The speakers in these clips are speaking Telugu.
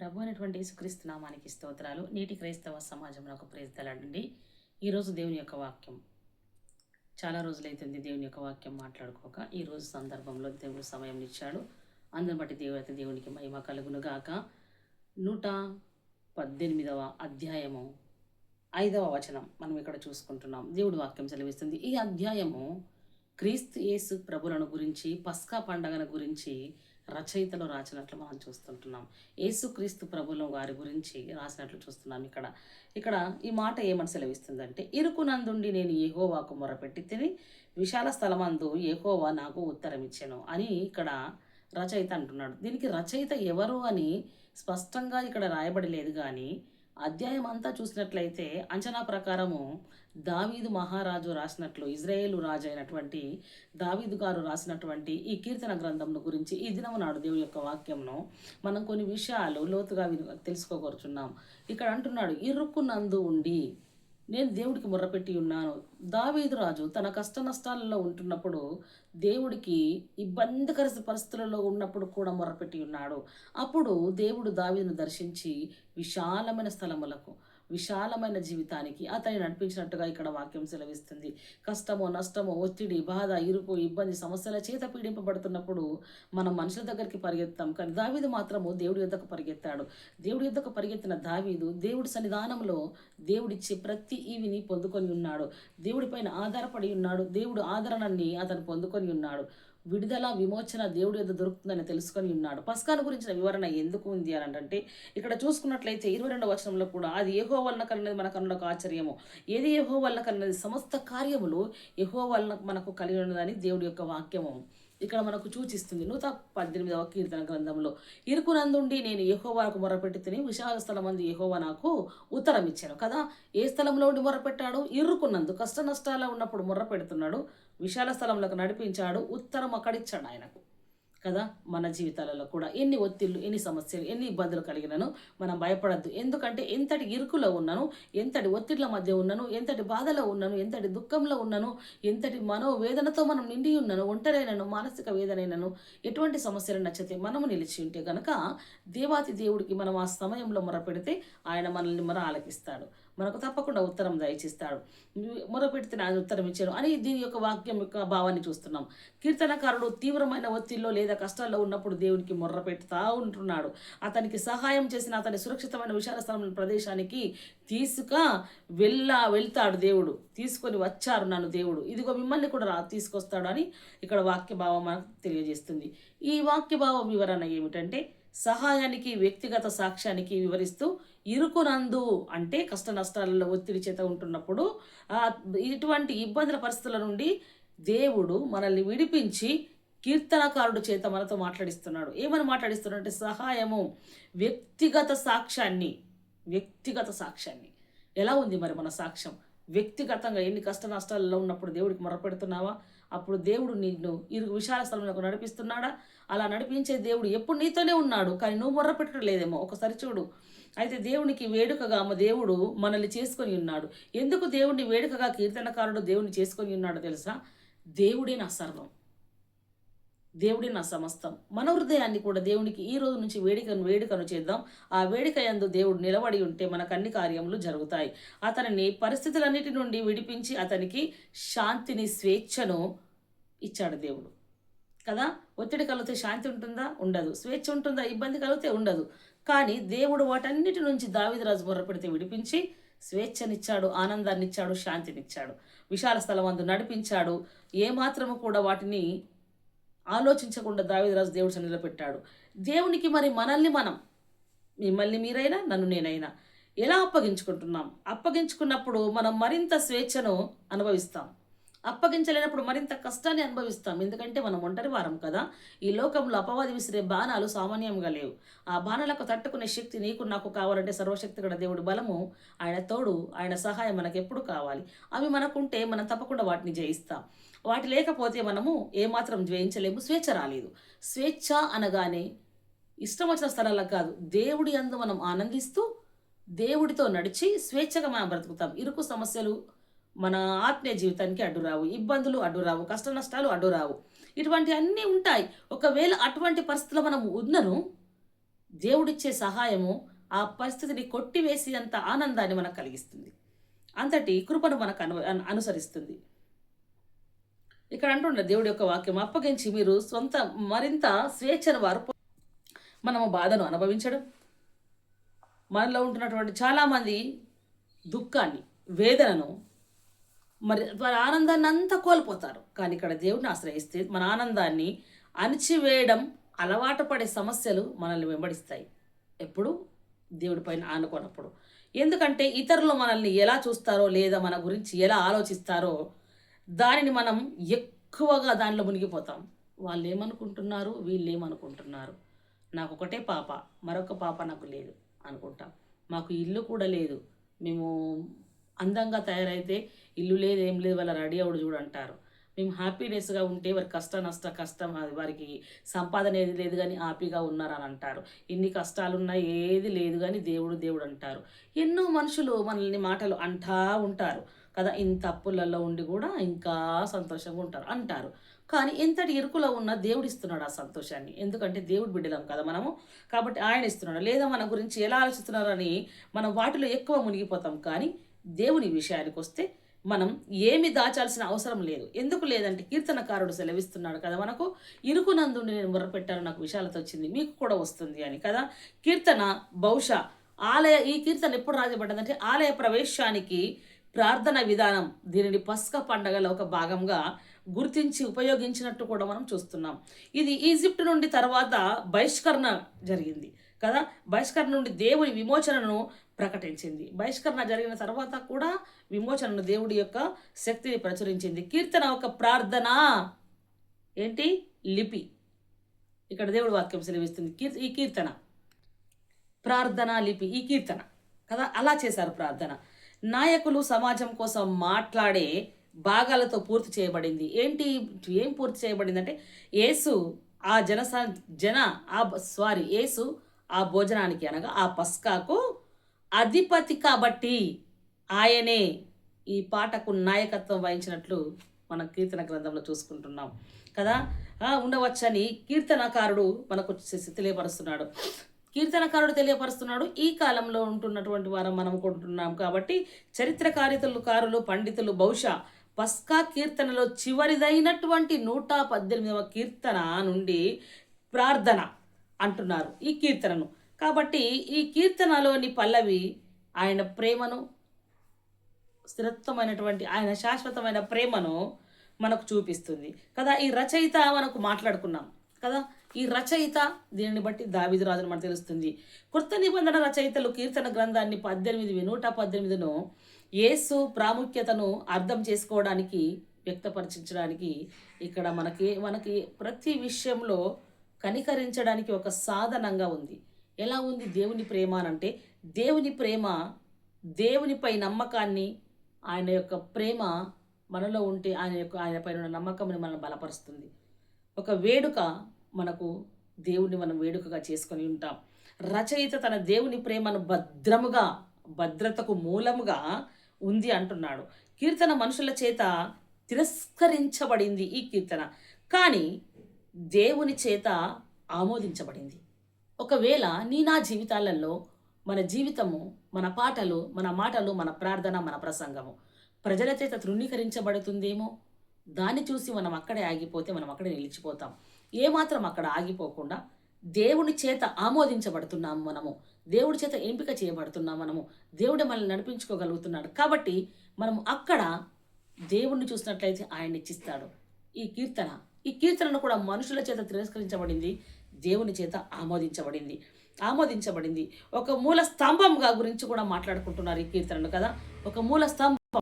ప్రభు అనేటువంటి యేసుక్రీస్తు నామానికి స్తోత్రాలు. నేటి క్రైస్తవ సమాజంలో ఒక ప్రేస్తలాడండి ఈరోజు దేవుని యొక్క వాక్యం. చాలా రోజులైతుంది దేవుని యొక్క వాక్యం మాట్లాడుకోక. ఈరోజు సందర్భంలో దేవుడు సమయం ఇచ్చాడు. అందరి బట్టి దేవుడైతే దేవునికి మహిమ కలుగునుగాక. నూట పద్దెనిమిదవ అధ్యాయము ఐదవ వచనం మనం ఇక్కడ చూసుకుంటున్నాం. దేవుడి వాక్యం సెలవిస్తుంది. ఈ అధ్యాయము క్రీస్తు యేసు ప్రభులను గురించి పస్కా పండగను గురించి రచయితలు రాసినట్లు మనం చూస్తుంటున్నాం. యేసుక్రీస్తు ప్రభుల వారి గురించి రాసినట్లు చూస్తున్నాం ఇక్కడ. ఇక్కడ ఈ మాట ఏమని సెలవిస్తుందంటే ఇరుకునందుండి నేను ఏహోవాకు మొరపెట్టి తిని విశాల స్థలమందు ఏహోవా నాకు ఉత్తరం ఇచ్చాను అని ఇక్కడ రచయిత అంటున్నాడు. దీనికి రచయిత ఎవరు అని స్పష్టంగా ఇక్కడ రాయబడి లేదు కానీ అధ్యాయం అంతా చూసినట్లయితే అంచనా ప్రకారము దావీదు మహారాజు రాసినట్లు ఇజ్రాయేలు రాజు అయినటువంటి దావీదు గారు రాసినటువంటి ఈ కీర్తన గ్రంథంను గురించి ఈ దినము నాడు దేవుని యొక్క వాక్యంను మనం కొన్ని విషయాలు లోతుగా విను తెలుసుకోగలుచున్నాం ఇక్కడ అంటున్నాడు ఇరుక్కునందు ఉండి నేను దేవుడికి మొర్రపెట్టి ఉన్నాను. దావీదు రాజు తన కష్ట నష్టాలలో ఉంటున్నప్పుడు దేవుడికి ఇబ్బందికర పరిస్థితులలో ఉన్నప్పుడు కూడా మొర్రపెట్టి ఉన్నాడు. అప్పుడు దేవుడు దావీదును దర్శించి విశాలమైన స్థలములకు విశాలమైన జీవితానికి అతన్ని నడిపించినట్టుగా ఇక్కడ వాక్యం సెలవిస్తుంది. కష్టమో నష్టమో ఒత్తిడి బాధ ఇరుకు ఇబ్బంది సమస్యల చేత పీడింపబడుతున్నప్పుడు మనం మనుషుల దగ్గరికి పరిగెత్తాం. కానీ దావీదు మాత్రము దేవుడి యొద్దకు పరిగెత్తాడు. దేవుడి యొద్దకు పరిగెత్తిన దావీదు దేవుడి సన్నిధానంలో దేవుడిచ్చే ప్రతి ఈవిని పొందుకొని ఉన్నాడు. దేవుడిపైన ఆధారపడి ఉన్నాడు. దేవుడు ఆదరణని అతను పొందుకొని ఉన్నాడు. విడుదల విమోచన దేవుడు యొద్ద దొరుకుతుందని తెలుసుకొని ఉన్నాడు. పస్కాను గురించిన వివరణ ఎందుకు ఉంది అని అంటే ఇక్కడ చూసుకున్నట్లయితే ఇరవై రెండవ వచనంలో కూడా అది ఏహో వలన కలిగినది మన ఒక ఆశ్చర్యము. ఏది ఏహో వలన కలిగినది? సమస్త కార్యములు ఏహో వలన మనకు కలిగి ఉన్నదని దేవుడి యొక్క వాక్యము. ఇక్కడ మనకు సూచిస్తుంది నూత పద్దెనిమిదవ కీర్తన గ్రంథంలో ఇరుకునందుండి నేను యహోవాకు మొరపెట్టి తిని విశాల స్థలం అందు యహోవా నాకు ఉత్తరం ఇచ్చాను కదా ఏ స్థలంలో ఉండి మొరపెట్టాడు? ఇరుకున్నందు కష్ట నష్టాల ఉన్నప్పుడు మొర్ర పెడుతున్నాడు విశాల స్థలంలోకి నడిపించాడు ఉత్తరం అక్కడిచ్చాడు ఆయనకు. కదా మన జీవితాలలో కూడా. ఎన్ని ఒత్తిళ్ళు ఎన్ని సమస్యలు ఎన్ని ఇబ్బందులు కలిగినను మనం భయపడద్దు. ఎందుకంటే ఎంతటి ఇరుకులో ఉన్నాను ఎంతటి ఒత్తిళ్ళ మధ్య ఉన్నాను ఎంతటి బాధలో ఉన్నాను ఎంతటి దుఃఖంలో ఉన్నాను ఎంతటి మనోవేదనతో మనం నిండి ఉన్నాను ఒంటరైనను మానసిక వేదనైనను ఎటువంటి సమస్యలు నచ్చితే మనము నిలిచి ఉంటే గనక దేవాతి దేవుడికి మనం ఆ సమయంలో మొరపెడితే ఆయన మనల్ని మన ఆలకిస్తాడు. మనకు తప్పకుండా ఉత్తరం దయచిస్తాడు. మొరపెడితే ఆయన ఉత్తరం ఇచ్చాడు అని దీని యొక్క వాక్యం యొక్క భావాన్ని చూస్తున్నాం. కీర్తనకారుడు తీవ్రమైన ఒత్తిడిలో లేదా కష్టాల్లో ఉన్నప్పుడు దేవునికి మొర్ర పెడతా ఉంటున్నాడు. అతనికి సహాయం చేసిన అతని సురక్షితమైన విశాల స్థలం ప్రదేశానికి తీసుక వెళ్ళా వెళ్తాడు దేవుడు. తీసుకొని వచ్చారు నన్ను దేవుడు. ఇదిగో మిమ్మల్ని కూడా రా తీసుకొస్తాడు అని ఇక్కడ వాక్య భావం మనకు తెలియజేస్తుంది. ఈ వాక్య భావం వివరణ ఏమిటంటే సహాయానికి వ్యక్తిగత సాక్ష్యానికి వివరిస్తూ ఇరుకునందు అంటే కష్ట నష్టాలలో ఒత్తిడి చేత ఉంటున్నప్పుడు ఇటువంటి ఇబ్బందుల పరిస్థితుల నుండి దేవుడు మనల్ని విడిపించి కీర్తనకారుడు చేత మనతో మాట్లాడిస్తున్నాడు. ఏమని మాట్లాడిస్తున్నాడు అంటే సహాయము వ్యక్తిగత సాక్ష్యాన్ని వ్యక్తిగత సాక్ష్యాన్ని. ఎలా ఉంది మరి మన సాక్ష్యం? వ్యక్తిగతంగా ఎన్ని కష్ట నష్టాలలో ఉన్నప్పుడు దేవుడికి మొరపెడుతున్నావా? అప్పుడు దేవుడు నిన్ను ఇరుగు విశాల స్థలంలో నడిపిస్తున్నాడా? అలా నడిపించే దేవుడు ఎప్పుడు నీతోనే ఉన్నాడు కానీ నువ్వు మొర్రపెట్టడం లేదేమో ఒకసారి చూడు. అయితే దేవునికి వేడుకగా మా దేవుడు మనల్ని చేసుకొని ఉన్నాడు. ఎందుకు దేవుడిని వేడుకగా కీర్తనకారుడు దేవుని చేసుకొని ఉన్నాడు తెలుసా? దేవుడే నా సర్వం. దేవుడి నా సమస్తం. మన హృదయాన్ని కూడా దేవునికి ఈ రోజు నుంచి వేడుకను వేడుకను చేద్దాం. ఆ వేడుక యందు దేవుడు నిలబడి ఉంటే మనకు అన్ని కార్యములు జరుగుతాయి. అతనిని పరిస్థితులన్నిటి నుండి విడిపించి అతనికి శాంతిని స్వేచ్ఛను ఇచ్చాడు దేవుడు. కదా? ఒత్తిడి కలిగితే శాంతి ఉంటుందా? ఉండదు. స్వేచ్ఛ ఉంటుందా? ఇబ్బంది కలిగితే ఉండదు. కానీ దేవుడు వాటన్నిటి నుంచి దావిదరాజు మొర్రపెడితే విడిపించి స్వేచ్ఛనిచ్చాడు ఆనందాన్నిచ్చాడు శాంతినిచ్చాడు. విశాల స్థలం అందు నడిపించాడు. ఏమాత్రము కూడా వాటిని ఆలోచించకుండా దావిదరాజు దేవుడు సన్నిధిలో పెట్టాడు. దేవునికి మరి మనల్ని మనం మిమ్మల్ని మీరైనా నన్ను నేనైనా ఎలా అప్పగించుకుంటున్నాం? అప్పగించుకున్నప్పుడు మనం మరింత స్వేచ్ఛను అనుభవిస్తాం. అప్పగించలేనప్పుడు మరింత కష్టాన్ని అనుభవిస్తాం. ఎందుకంటే మనం ఒంటరి వారం కదా. ఈ లోకంలో అపవాది విసిరే బాణాలు సామాన్యంగా లేవు. ఆ బాణాలకు తట్టుకునే శక్తి నీకు నాకు కావాలంటే సర్వశక్తి గల దేవుడి బలము ఆయన తోడు ఆయన సహాయం మనకు ఎప్పుడు కావాలి? అవి మనకుంటే మనం తప్పకుండా వాటిని జయిస్తాం. వాటి లేకపోతే మనము ఏమాత్రం జయించలేము స్వేచ్ఛ రాలేదు. స్వేచ్ఛ అనగానే ఇష్టం వచ్చిన స్థలాలకు కాదు దేవుడి అందు మనం ఆనందిస్తూ దేవుడితో నడిచి స్వేచ్ఛగా మనం బ్రతుకుతాం. ఇరుకు సమస్యలు మన ఆత్మీయ జీవితానికి అడ్డురావు ఇబ్బందులు అడ్డురావు కష్ట నష్టాలు అడ్డురావు ఇటువంటి అన్నీ ఉంటాయి. ఒకవేళ అటువంటి పరిస్థితుల్లో మనం ఉన్నను దేవుడిచ్చే సహాయము ఆ పరిస్థితిని కొట్టివేసి అంత ఆనందాన్ని మనకు కలిగిస్తుంది. అంతటి కృపను మనకు అను- అనుసరిస్తుంది. ఇక్కడ అంటుండే దేవుడి యొక్క వాక్యం అప్పగించి మీరు సొంత మరింత స్వేచ్ఛను వారు మనము బాధను అనుభవించడం. మనలో ఉంటున్నటువంటి చాలామంది దుఃఖాన్ని వేదనను మరి వారి ఆనందాన్ని అంతా కోల్పోతారు. కానీ ఇక్కడ దేవుడిని ఆశ్రయిస్తే మన ఆనందాన్ని అణిచివేయడం అలవాటు పడే సమస్యలు మనల్ని వెంబడిస్తాయి. ఎప్పుడు? దేవుడి పైన ఆనుకోనప్పుడు ఎందుకంటే ఇతరులు మనల్ని ఎలా చూస్తారో లేదా మన గురించి ఎలా ఆలోచిస్తారో దానిని మనం ఎక్కువగా దానిలో మునిగిపోతాం. వాళ్ళు ఏమనుకుంటున్నారు వీళ్ళు ఏమనుకుంటున్నారు నాకు ఒకటే పాప మరొక పాప నాకు లేదు అనుకుంటాం. మాకు ఇల్లు కూడా లేదు. మేము అందంగా తయారైతే ఇల్లు లేదు ఏం లేదు వాళ్ళ రెడీ అవుడు చూడంటారు. మేము హ్యాపీనెస్గా ఉంటే వారి కష్ట నష్ట కష్టం అది వారికి సంపాదన ఏది లేదు కానీ హ్యాపీగా ఉన్నారని అంటారు ఇన్ని కష్టాలున్నా ఏది లేదు కానీ దేవుడు దేవుడు అంటారు ఎన్నో మనుషులు మనల్ని మాటలు అంటా ఉంటారు. కదా ఇంత అప్పులలో ఉండి కూడా ఇంకా సంతోషంగా ఉంటారు అంటారు. కానీ ఎంతటి ఇరుకులో ఉన్న దేవుడు ఇస్తున్నాడు ఆ సంతోషాన్ని. ఎందుకంటే దేవుడు బిడ్డలం కదా మనము. కాబట్టి ఆయన ఇస్తున్నాడు. లేదా మన గురించి ఎలా ఆలోచిస్తున్నారని మనం వాటిలో ఎక్కువ మునిగిపోతాం. కానీ దేవుని విషయానికి వస్తే మనం ఏమి దాచాల్సిన అవసరం లేదు. ఎందుకు లేదంటే కీర్తనకారుడు సెలవిస్తున్నాడు కదా మనకు ఇరుకునందు నేను మొరపెట్టాను నాకు విషయాలతో వచ్చింది మీకు కూడా వస్తుంది అని కదా. కీర్తన బహుశా ఆలయ ఈ కీర్తన ఎప్పుడు రాజబడ్డదంటే ఆలయ ప్రవేశానికి ప్రార్థన విధానం దీనిని పస్క పండగలో ఒక భాగంగా గుర్తించి ఉపయోగించినట్టు కూడా మనం చూస్తున్నాం. ఇది ఈజిప్ట్ నుండి తర్వాత బహిష్కరణ జరిగింది కదా? బహిష్కరణ నుండి దేవుని విమోచనను ప్రకటించింది. బహిష్కరణ జరిగిన తర్వాత కూడా విమోచనను దేవుడి యొక్క శక్తిని ప్రచురించింది. కీర్తన ఒక ప్రార్థన. ఏంటి? లిపి. ఇక్కడ దేవుడి వాక్యం సెలవిస్తుంది. కీర్ ఈ కీర్తన. ప్రార్థన లిపి ఈ కీర్తన కదా? అలా చేశారు ప్రార్థన. నాయకులు సమాజం కోసం మాట్లాడే భాగాలతో పూర్తి చేయబడింది. ఏంటి? ఏం పూర్తి చేయబడింది అంటే యేసు ఆ జన జన ఆ సారీ యేసు ఆ భోజనానికి అనగా ఆ పస్కాకు అధిపతి కాబట్టి ఆయనే ఈ పాటకు నాయకత్వం వహించినట్లు మన కీర్తన గ్రంథంలో చూసుకుంటున్నాం. కదా? ఉండవచ్చని కీర్తనకారుడు మనకు తెలియపరుస్తున్నాడు. కీర్తనకారుడు తెలియపరుస్తున్నాడు. ఈ కాలంలో ఉంటున్నటువంటి వారం మనం కొంటున్నాం కాబట్టి చరిత్రకారితలు కారులు పండితులు బహుశా పస్కా కీర్తనలో చివరిదైనటువంటి నూట పద్దెనిమిదవ కీర్తన నుండి ప్రార్థన అంటున్నారు ఈ కీర్తనను. కాబట్టి ఈ కీర్తనలోని పల్లవి ఆయన ప్రేమను స్థిరత్వమైనటువంటి ఆయన శాశ్వతమైన ప్రేమను మనకు చూపిస్తుంది. కదా ఈ రచయిత మనకు మాట్లాడుకున్నాం కదా ఈ రచయిత దీనిని బట్టి దావిదు రాజును మనకు తెలుస్తుంది. కృత నిబంధన రచయితలు కీర్తన గ్రంథాన్ని పద్దెనిమిది నూట పద్దెనిమిదిను యేసు ప్రాముఖ్యతను అర్థం చేసుకోవడానికి వ్యక్తపరచించడానికి ఇక్కడ మనకి మనకి ప్రతి విషయంలో కనికరించడానికి ఒక సాధనంగా ఉంది. ఎలా ఉంది దేవుని ప్రేమ అని అంటే దేవుని ప్రేమ దేవునిపై నమ్మకాన్ని ఆయన యొక్క ప్రేమ మనలో ఉంటే ఆయన యొక్క ఆయనపై ఉన్న నమ్మకం మనం బలపరుస్తుంది. ఒక వేడుక మనకు దేవుని మనం వేడుకగా చేసుకొని ఉంటాం. రచయిత తన దేవుని ప్రేమను భద్రముగా భద్రతకు మూలముగా ఉంది అంటున్నాడు. కీర్తన మనుషుల చేత తిరస్కరించబడింది ఈ కీర్తన. కానీ దేవుని చేత ఆమోదించబడింది. ఒకవేళ నీ నా జీవితాలలో మన జీవితము మన పాటలు మన మాటలు మన ప్రార్థన మన ప్రసంగము ప్రజల చేత తృణీకరించబడుతుందేమో? దాన్ని చూసి మనం అక్కడే ఆగిపోతే మనం అక్కడే నిలిచిపోతాం. ఏమాత్రం అక్కడ ఆగిపోకుండా దేవుని చేత ఆమోదించబడుతున్నాము మనము. దేవుడి చేత ఎంపిక చేయబడుతున్నాము మనము. దేవుడు మనల్ని నడిపించుకోగలుగుతున్నాడు. కాబట్టి మనం అక్కడ దేవుణ్ణి చూసినట్లయితే ఆయన ఇచ్చిస్తాడు. ఈ కీర్తన. ఈ కీర్తనను కూడా మనుషుల చేత తిరస్కరించబడింది దేవుని చేత ఆమోదించబడింది. ఆమోదించబడింది. ఒక మూల స్తంభంగా గురించి కూడా మాట్లాడుకుంటున్నారు ఈ కీర్తనను కదా? ఒక మూల స్తంభం.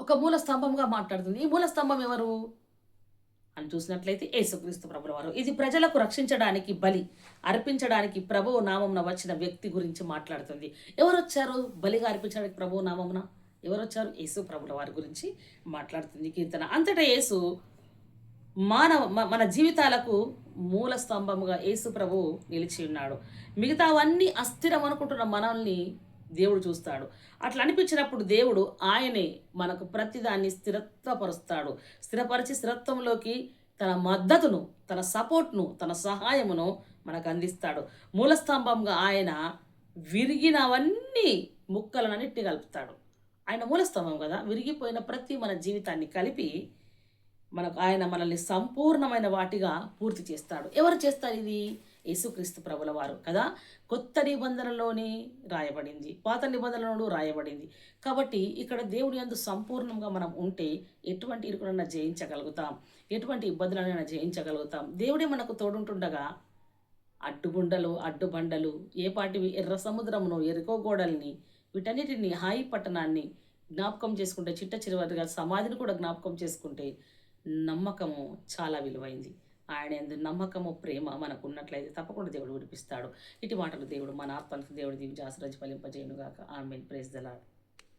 ఒక మూల స్తంభంగా మాట్లాడుతుంది. ఈ మూల స్తంభం ఎవరు? అని చూసినట్లయితే యేసుక్రీస్తు ప్రభుల వారు. ఇది ప్రజలకు రక్షించడానికి బలి అర్పించడానికి ప్రభువు నామమున వచ్చిన వ్యక్తి గురించి మాట్లాడుతుంది. ఎవరు వచ్చారు బలిగా అర్పించడానికి ప్రభువు నామమున? ఎవరు వచ్చారు యేసు ప్రభుల వారి గురించి మాట్లాడుతుంది కీర్తన. అంతటా యేసు మానవ మ- మన జీవితాలకు మూల స్తంభముగా యేసు ప్రభు నిలిచి ఉన్నాడు. మిగతావన్నీ అస్థిరం అనుకుంటున్న మనల్ని దేవుడు చూస్తాడు. అట్లా అనిపించినప్పుడు దేవుడు ఆయనే మనకు ప్రతిదాన్ని స్థిరత్వపరుస్తాడు. స్థిరపరిచి స్థిరత్వంలోకి తన మద్దతును తన సపోర్ట్ను తన సహాయమును మనకు అందిస్తాడు. మూలస్తంభంగా ఆయన విరిగినవన్నీ ముక్కలన్నిటిని కలుపుతాడు. ఆయన మూలస్తంభం కదా? విరిగిపోయిన ప్రతి మన జీవితాన్ని కలిపి మనకు ఆయన మనల్ని సంపూర్ణమైన వాటిగా పూర్తి చేస్తాడు. ఎవరు చేస్తారు ఇది? యేసుక్రీస్తు ప్రభుల వారు కదా? కొత్త నిబంధనలోనే రాయబడింది. పాత నిబంధనలోనూ రాయబడింది. కాబట్టి ఇక్కడ దేవుని అందు సంపూర్ణంగా మనం ఉంటే ఎటువంటి ఇరుకునైనా జయించగలుగుతాం. ఎటువంటి ఇబ్బందులనైనా జయించగలుగుతాం. దేవుడే మనకు తోడుంటుండగా అడ్డుగుండలు అడ్డుబండలు ఏ పాటివి ఎర్ర సముద్రమును ఎరుకోగోడల్ని వీటన్నిటిని హాయి పట్టణాన్ని జ్ఞాపకం చేసుకుంటే చిట్ట చిరువరిగా సమాధిని కూడా జ్ఞాపకం చేసుకుంటే నమ్మకము చాలా విలువైంది. ఆయన ఎందు నమ్మకము ప్రేమ మనకు ఉన్నట్లయితే తప్పకుండా దేవుడు విడిపిస్తాడు. ఇటు మాటలు దేవుడు మన ఆత్మలకు దేవుడు దీవించి ఆశ్రయించి ఫలింపజేయునుగాక ఆమె ప్రేజ్ దలాడు